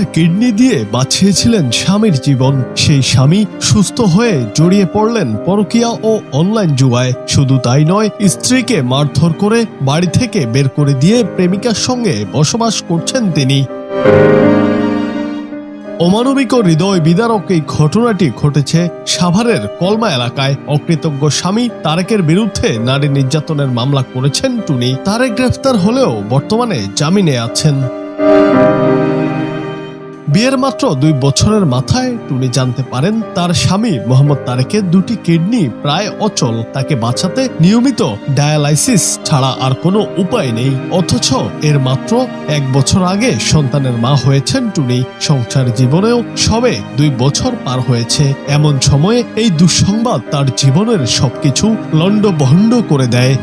নিজের কিডনি দিয়ে বাঁচিয়েছিলেন স্বামীর জীবন। সেই স্বামী সুস্থ হয়ে জড়িয়ে পড়লেন পরকিয়া ও অনলাইন জুয়ায় শুধু তাই নয়, স্ত্রীকে মারধর করে বাড়ি থেকে বের করে দিয়ে প্রেমিকার সঙ্গে বসবাস করছেন তিনি। অমানবিক হৃদয় বিদারক এই ঘটনাটি ঘটেছে সাভারের কলমা এলাকায়। অকৃতজ্ঞ স্বামী তারেকের বিরুদ্ধে নারী নির্যাতনের মামলা করেছেন টুনি। তারেক গ্রেফতার হলেও বর্তমানে জামিনে আছেন। বিয়ের মাত্র দুই বছরের মাথায় টুনি জানতে পারেন তার স্বামী মোহাম্মদ তারেকের দুটি কিডনি প্রায় অচল। তাকে বাঁচাতে নিয়মিত ডায়ালাইসিস ছাড়া আর কোনো উপায় নেই। অথচ এর মাত্র এক বছর আগে সন্তানের মা হয়েছেন টুনি। সংসার জীবনেও সবে দুই বছর পার হয়েছে। এমন সময়ে এই দুঃসংবাদ তার জীবনের সবকিছু লণ্ডভণ্ড করে দেয়।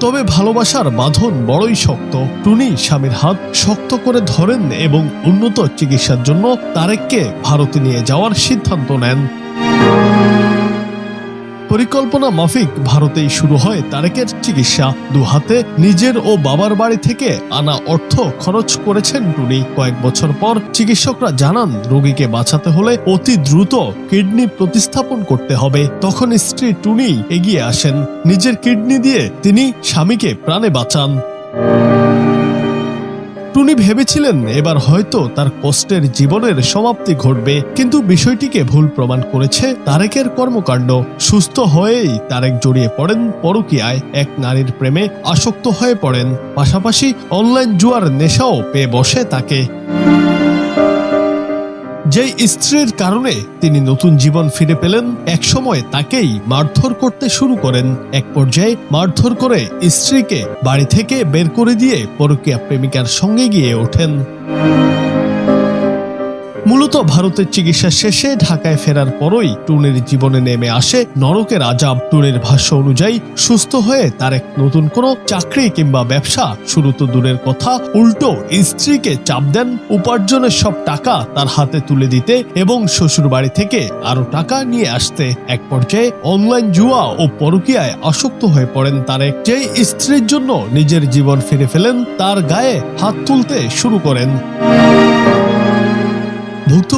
তবে ভালোবাসার বাঁধন বড়ই শক্ত। টুনি স্বামীর হাত শক্ত করে ধরেন এবং উন্নত চিকিৎসার জন্য তারেককে ভারতে নিয়ে যাওয়ার সিদ্ধান্ত নেন। পরিকল্পনা মাফিক ভারতেই শুরু হয় তারেকের চিকিৎসা। দুহাতে নিজের ও বাবার বাড়ি থেকে আনা অর্থ খরচ করেছেন টুনি। কয়েক বছর পর চিকিৎসকরা জানান, রোগীকে বাঁচাতে হলে অতি দ্রুত কিডনি প্রতিস্থাপন করতে হবে। তখন স্ত্রী টুনি এগিয়ে আসেন। নিজের কিডনি দিয়ে তিনি স্বামীকে প্রাণে বাঁচান। টুনি ভেবেছিলেন এবার হয়তো তার কষ্টের জীবনের সমাপ্তি ঘটবে, কিন্তু বিষয়টিকে ভুল প্রমাণ করেছে তারেকের কর্মকাণ্ড। সুস্থ হয়েই তারেক জড়িয়ে পড়েন পরকিয়ায়। এক নারীর প্রেমে আসক্ত হয়ে পড়েন। পাশাপাশি অনলাইন জুয়ার নেশাও পেয়ে বসে তাকে। যেই স্ত্রীর কারণে তিনি নতুন জীবন ফিরে পেলেন এক সময় তাকেই মারধর করতে শুরু করেন। এক পর্যায়ে মারধর করে স্ত্রীকে বাড়ি থেকে বের করে দিয়ে পরকীয়া প্রেমিকার সঙ্গে গিয়ে ওঠেন। মূলত ভারতের চিকিৎসা শেষে ঢাকায় ফেরার পরই টুনির জীবনে নেমে আসে নরকের আজাব। টুনির ভাষ্য অনুযায়ী, সুস্থ হয়ে তার এক নতুন কোনো চাকরি কিংবা ব্যবসা শুরু তো দূরের কথা। উল্টো, স্ত্রীকে চাপ দেন উপার্জনের সব টাকা তার হাতে তুলে দিতে এবং শ্বশুর বাড়ি থেকে আরও টাকা নিয়ে আসতে। এক পর্যায়ে অনলাইন জুয়া ও পরকীয়ায় আসক্ত হয়ে পড়েন তারেক। যেই স্ত্রীর জন্য নিজের জীবন ফিরে ফেলেন, তার গায়ে হাত তুলতে শুরু করেন।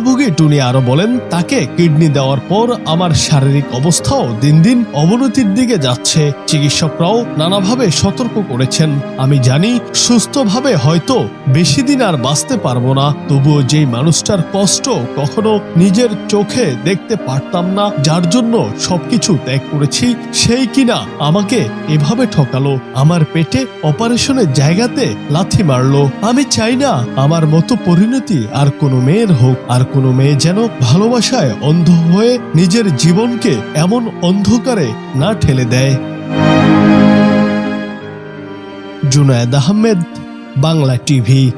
ভুক্তভোগী টুনি আরও বলেন, তাকে কিডনি দেওয়ার পর আমার শারীরিক অবস্থাও দিন দিন অবনতির দিকে যাচ্ছে। চিকিৎসকরাও নানাভাবে সতর্ক করেছেন। আমি জানি, সুস্থভাবে হয়তো বেশি দিন আর বাঁচতে পারব না। তবুও যেই মানুষটার কষ্ট কখনো নিজের চোখে দেখতে পারতাম না, যার জন্য সবকিছু ত্যাগ করেছি, সেই কিনা আমাকে এভাবে ঠকালো। আমার পেটে অপারেশনের জায়গাতে লাথি মারলো। আমি চাই না আমার মতো পরিণতি আর কোনো মেয়ের হোক, আর কোনো মেয়ে যেন ভালোবাসায় অন্ধ হয়ে নিজের জীবনকে এমন অন্ধকারে না ঠেলে দেয়। জুনায়দ আহমেদ, বাংলা টিভি।